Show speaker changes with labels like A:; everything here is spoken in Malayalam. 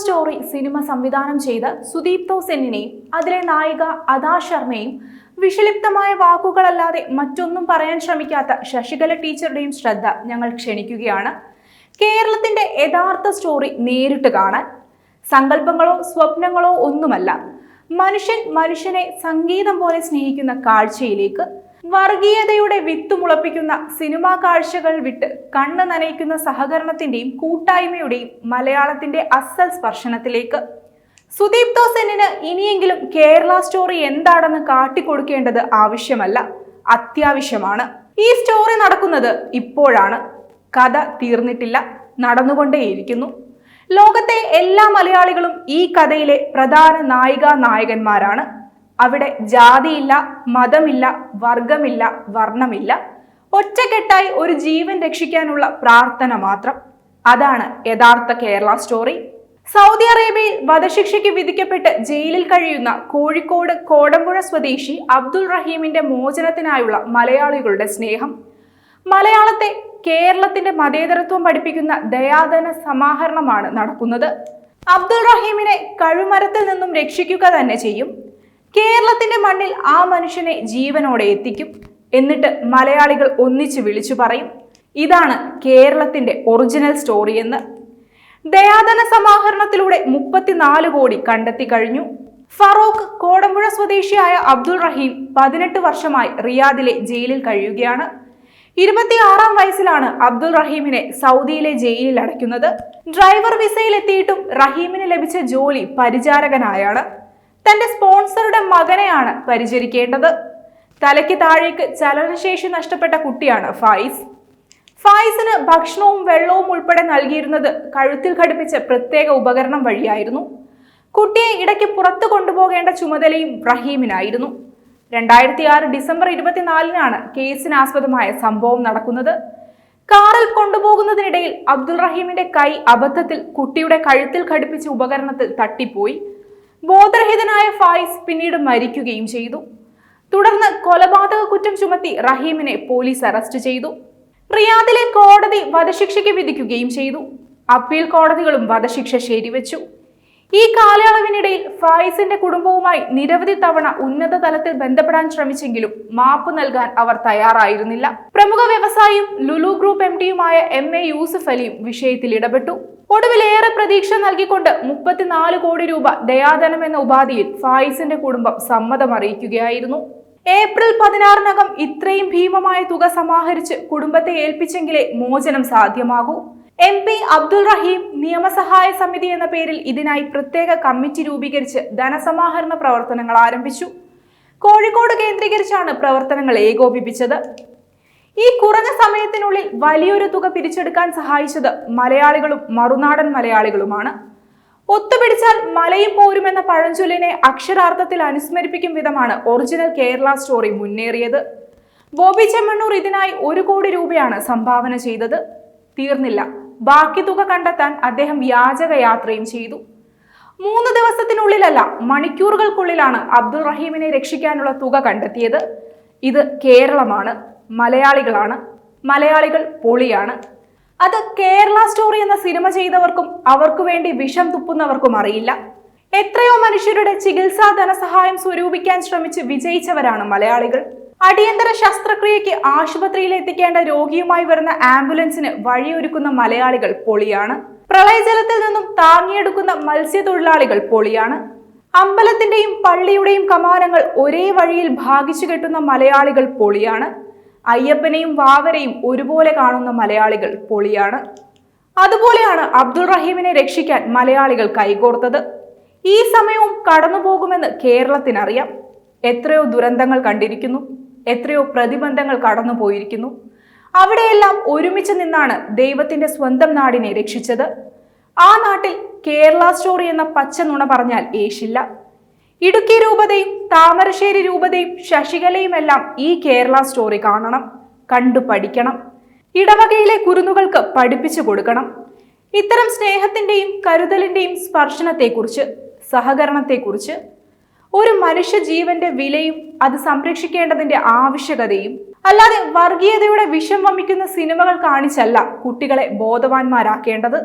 A: സ്റ്റോറി സിനിമ സംവിധാനം ചെയ്ത സുദീപ് തോസെന്നിനെയും അതിലെ നായിക അദാ ശർമ്മയും വിഷലിപ്തമായ വാക്കുകളല്ലാതെ മറ്റൊന്നും പറയാൻ ശ്രമിക്കാത്ത ശശികല ടീച്ചറുടെയും ശ്രദ്ധ ഞങ്ങൾ ക്ഷണിക്കുകയാണ്. കേരളത്തിന്റെ യഥാർത്ഥ സ്റ്റോറി നേരിട്ട് കാണാൻ സങ്കല്പങ്ങളോ സ്വപ്നങ്ങളോ ഒന്നുമല്ല. മനുഷ്യൻ മനുഷ്യനെ സംഗീതം പോലെ സ്നേഹിക്കുന്ന കാഴ്ചയിലേക്ക് വർഗീയതയുടെ വിത്ത് മുളപ്പിക്കുന്ന സിനിമാ കാഴ്ചകൾ വിട്ട് കണ്ണ് നനയിക്കുന്ന സഹകരണത്തിന്റെയും കൂട്ടായ്മയുടെയും മലയാളത്തിന്റെ അസൽ സ്പർശനത്തിലേക്ക്. സുദീപ് തോസെന്നിന് ഇനിയെങ്കിലും കേരള സ്റ്റോറി എന്താണെന്ന് കാട്ടിക്കൊടുക്കേണ്ടത് ആവശ്യമല്ല അത്യാവശ്യമാണ്. ഈ സ്റ്റോറി നടക്കുന്നത് ഇപ്പോഴാണ്. കഥ തീർന്നിട്ടില്ല നടന്നുകൊണ്ടേയിരിക്കുന്നു. ലോകത്തെ എല്ലാ മലയാളികളും ഈ കഥയിലെ പ്രധാന നായിക നായകന്മാരാണ്. അവിടെ ജാതിയില്ല മതമില്ല വർഗമില്ല വർണമില്ല. ഒറ്റക്കെട്ടായി ഒരു ജീവൻ രക്ഷിക്കാനുള്ള പ്രാർത്ഥന മാത്രം. അതാണ് യഥാർത്ഥ കേരള സ്റ്റോറി സൗദി അറേബ്യയിൽ വധശിക്ഷയ്ക്ക് വിധിക്കപ്പെട്ട് ജയിലിൽ കഴിയുന്ന കോഴിക്കോട് കോടമ്പുഴ സ്വദേശി അബ്ദുൾ റഹീമിന്റെ മോചനത്തിനായുള്ള മലയാളികളുടെ സ്നേഹം. മലയാളത്തെ കേരളത്തിന്റെ മതേതരത്വം പഠിപ്പിക്കുന്ന ദയാധന സമാഹരണമാണ് നടക്കുന്നത്. അബ്ദുൾ റഹീമിനെ കഴുമരത്തിൽ നിന്നും രക്ഷിക്കുക തന്നെ ചെയ്യും. കേരളത്തിന്റെ മണ്ണിൽ ആ മനുഷ്യനെ ജീവനോടെ എത്തിക്കും. എന്നിട്ട് മലയാളികൾ ഒന്നിച്ച് വിളിച്ചു പറയും ഇതാണ് കേരളത്തിന്റെ ഒറിജിനൽ സ്റ്റോറി എന്ന്. ദയാധന സമാഹരണത്തിലൂടെ മുപ്പത്തിനാല് കോടി കണ്ടെത്തി കഴിഞ്ഞു. ഫറൂഖ് കോടമ്പുഴ സ്വദേശിയായ അബ്ദുൾ റഹീം പതിനെട്ട് വർഷമായി റിയാദിലെ ജയിലിൽ കഴിയുകയാണ്. ഇരുപത്തിയാറാം വയസ്സിലാണ് അബ്ദുൾ റഹീമിനെ സൗദിയിലെ ജയിലിൽ അടയ്ക്കുന്നത്. ഡ്രൈവർ വിസയിലെത്തിയിട്ടും റഹീമിന് ലഭിച്ച ജോലി പരിചാരകനായാണ്. തന്റെ സ്പോൺസറുടെ മകനെയാണ് പരിചരിക്കേണ്ടത്. തലയ്ക്ക് താഴേക്ക് ചലനശേഷി നഷ്ടപ്പെട്ട കുട്ടിയാണ് ഫായിസ് ഫായിസിന് ഭക്ഷണവും വെള്ളവും ഉൾപ്പെടെ നൽകിയിരുന്നത് കഴുത്തിൽ ഘടിപ്പിച്ച പ്രത്യേക ഉപകരണം വഴിയായിരുന്നു. കുട്ടിയെ ഇടയ്ക്ക് പുറത്തു കൊണ്ടുപോകേണ്ട ചുമതലയും റഹീമിനായിരുന്നു. രണ്ടായിരത്തി ആറ് ഡിസംബർ ഇരുപത്തിനാലിനാണ് കേസിനാസ്പദമായ സംഭവം നടക്കുന്നത്. കാറിൽ കൊണ്ടുപോകുന്നതിനിടയിൽ അബ്ദുൾ റഹീമിന്റെ കൈ അബദ്ധത്തിൽ കുട്ടിയുടെ കഴുത്തിൽ ഘടിപ്പിച്ച ഉപകരണത്തിൽ തട്ടിപ്പോയി. ബോധരഹിതനായ ഫായിസ് പിന്നീട് മരിക്കുകയും ചെയ്തു. തുടർന്ന് കൊലപാതക കുറ്റം ചുമത്തി റഹീമിനെ പോലീസ് അറസ്റ്റ് ചെയ്തു. റിയാദിലെ കോടതി വധശിക്ഷയ്ക്ക് വിധിക്കുകയും ചെയ്തു. അപ്പീൽ കോടതികളും വധശിക്ഷ ശരിവെച്ചു. ഈ കാലയളവിനിടയിൽ ഫായിസിന്റെ കുടുംബവുമായി നിരവധി തവണ ഉന്നത തലത്തിൽ ബന്ധപ്പെടാൻ ശ്രമിച്ചെങ്കിലും മാപ്പ് നൽകാൻ അവർ തയ്യാറായിരുന്നില്ല. പ്രമുഖ വ്യവസായിയും ലുലു ഗ്രൂപ്പ് എം ഡിയുമായ എം എ യൂസഫ് അലിയും വിഷയത്തിൽ ഇടപെട്ടു. ഒടുവിൽ ഏറെ പ്രതീക്ഷ നൽകിക്കൊണ്ട് മുപ്പത്തിനാല് കോടി രൂപ ദയാധനം എന്ന ഉപാധിയിൽ ഫായിസിന്റെ കുടുംബം സമ്മതം അറിയിക്കുകയായിരുന്നു. ഏപ്രിൽ പതിനാറിനകം ഇത്രയും ഭീമമായ തുക സമാഹരിച്ച് കുടുംബത്തെ ഏൽപ്പിച്ചെങ്കിലേ മോചനം സാധ്യമാകൂ. എം പി അബ്ദുൾ റഹീം നിയമസഹായ സമിതി എന്ന പേരിൽ ഇതിനായി പ്രത്യേക കമ്മിറ്റി രൂപീകരിച്ച് ധനസമാഹരണ പ്രവർത്തനങ്ങൾ ആരംഭിച്ചു. കോഴിക്കോട് കേന്ദ്രീകരിച്ചാണ് പ്രവർത്തനങ്ങൾ ഏകോപിപ്പിച്ചത്. ഈ കുറഞ്ഞ സമയത്തിനുള്ളിൽ വലിയൊരു തുക പിരിച്ചെടുക്കാൻ സഹായിച്ചത് മലയാളികളും മറുനാടൻ മലയാളികളുമാണ്. ഒത്തുപിടിച്ചാൽ മലയും പോരുമെന്ന പഴഞ്ചൊല്ലിനെ അക്ഷരാർത്ഥത്തിൽ അനുസ്മരിപ്പിക്കും വിധമാണ് ഒറിജിനൽ കേരള സ്റ്റോറി മുന്നേറിയത്. ബോബി ചെമ്മണ്ണൂർ ഇതിനായി ഒരു കോടി രൂപയാണ് സംഭാവന ചെയ്തത്. തീർന്നില്ല. ബാക്കി തുക കണ്ടെത്താൻ അദ്ദേഹം യാചക യാത്രയും ചെയ്തു. മൂന്ന് ദിവസത്തിനുള്ളിലല്ല മണിക്കൂറുകൾക്കുള്ളിലാണ് അബ്ദുൾ റഹീമിനെ രക്ഷിക്കാനുള്ള തുക കണ്ടെത്തിയത്. ഇത് കേരളമാണ്. മലയാളികളാണ്. മലയാളികൾ പൊളിയാണ്. അത് കേരള സ്റ്റോറി എന്ന സിനിമ ചെയ്തവർക്കും അവർക്കു വേണ്ടി വിഷം തുപ്പുന്നവർക്കും അറിയില്ല. എത്രയോ മനുഷ്യരുടെ ചികിത്സാ ധനസഹായം സ്വരൂപിക്കാൻ ശ്രമിച്ച് വിജയിച്ചവരാണ് മലയാളികൾ. അടിയന്തര ശസ്ത്രക്രിയയ്ക്ക് ആശുപത്രിയിൽ എത്തിക്കേണ്ട രോഗിയുമായി വരുന്ന ആംബുലൻസിന് വഴിയൊരുക്കുന്ന മലയാളികൾ പൊളിയാണ്. പ്രളയജലത്തിൽ നിന്നും താങ്ങിയെടുക്കുന്ന മത്സ്യത്തൊഴിലാളികൾ പൊളിയാണ്. അമ്പലത്തിന്റെയും പള്ളിയുടെയും കമാനങ്ങൾ ഒരേ വഴിയിൽ ഭാഗിച്ചു കെട്ടുന്ന മലയാളികൾ പൊളിയാണ്. അയ്യപ്പനെയും വാവരെയും ഒരുപോലെ കാണുന്ന മലയാളികൾ പൊളിയാണ്. അതുപോലെയാണ് അബ്ദുൾ റഹീമിനെ രക്ഷിക്കാൻ മലയാളികൾ കൈകോർത്തത്. ഈ സമയവും കടന്നു പോകുമെന്ന് കേരളത്തിനറിയാം. എത്രയോ ദുരന്തങ്ങൾ കണ്ടിരിക്കുന്നു. എത്രയോ പ്രതിബന്ധങ്ങൾ കടന്നു പോയിരിക്കുന്നു. അവിടെയെല്ലാം ഒരുമിച്ച് നിന്നാണ് ദൈവത്തിന്റെ സ്വന്തം നാടിനെ രക്ഷിച്ചത്. ആ നാട്ടിൽ കേരള സ്റ്റോറി എന്ന പച്ച നുണ പറഞ്ഞാൽ ഏശില്ല. ഇടുക്കി രൂപതയും താമരശ്ശേരി രൂപതയും ശശികലയും എല്ലാം ഈ കേരള സ്റ്റോറി കാണണം കണ്ടു പഠിക്കണം. ഇടവകയിലെ കുരുന്നുകൾക്ക് പഠിപ്പിച്ചു കൊടുക്കണം. ഇത്തരം സ്നേഹത്തിന്റെയും കരുതലിന്റെയും സ്പർശനത്തെക്കുറിച്ച് സഹകരണത്തെക്കുറിച്ച് ഒരു മനുഷ്യ ജീവന്റെ വിലയും അത് സംരക്ഷിക്കേണ്ടതിന്റെ ആവശ്യകതയും അല്ലാതെ വർഗീയതയുടെ വിഷം വമിക്കുന്ന സിനിമകൾ കാണിച്ചല്ല കുട്ടികളെ ബോധവാന്മാരാക്കേണ്ടത്.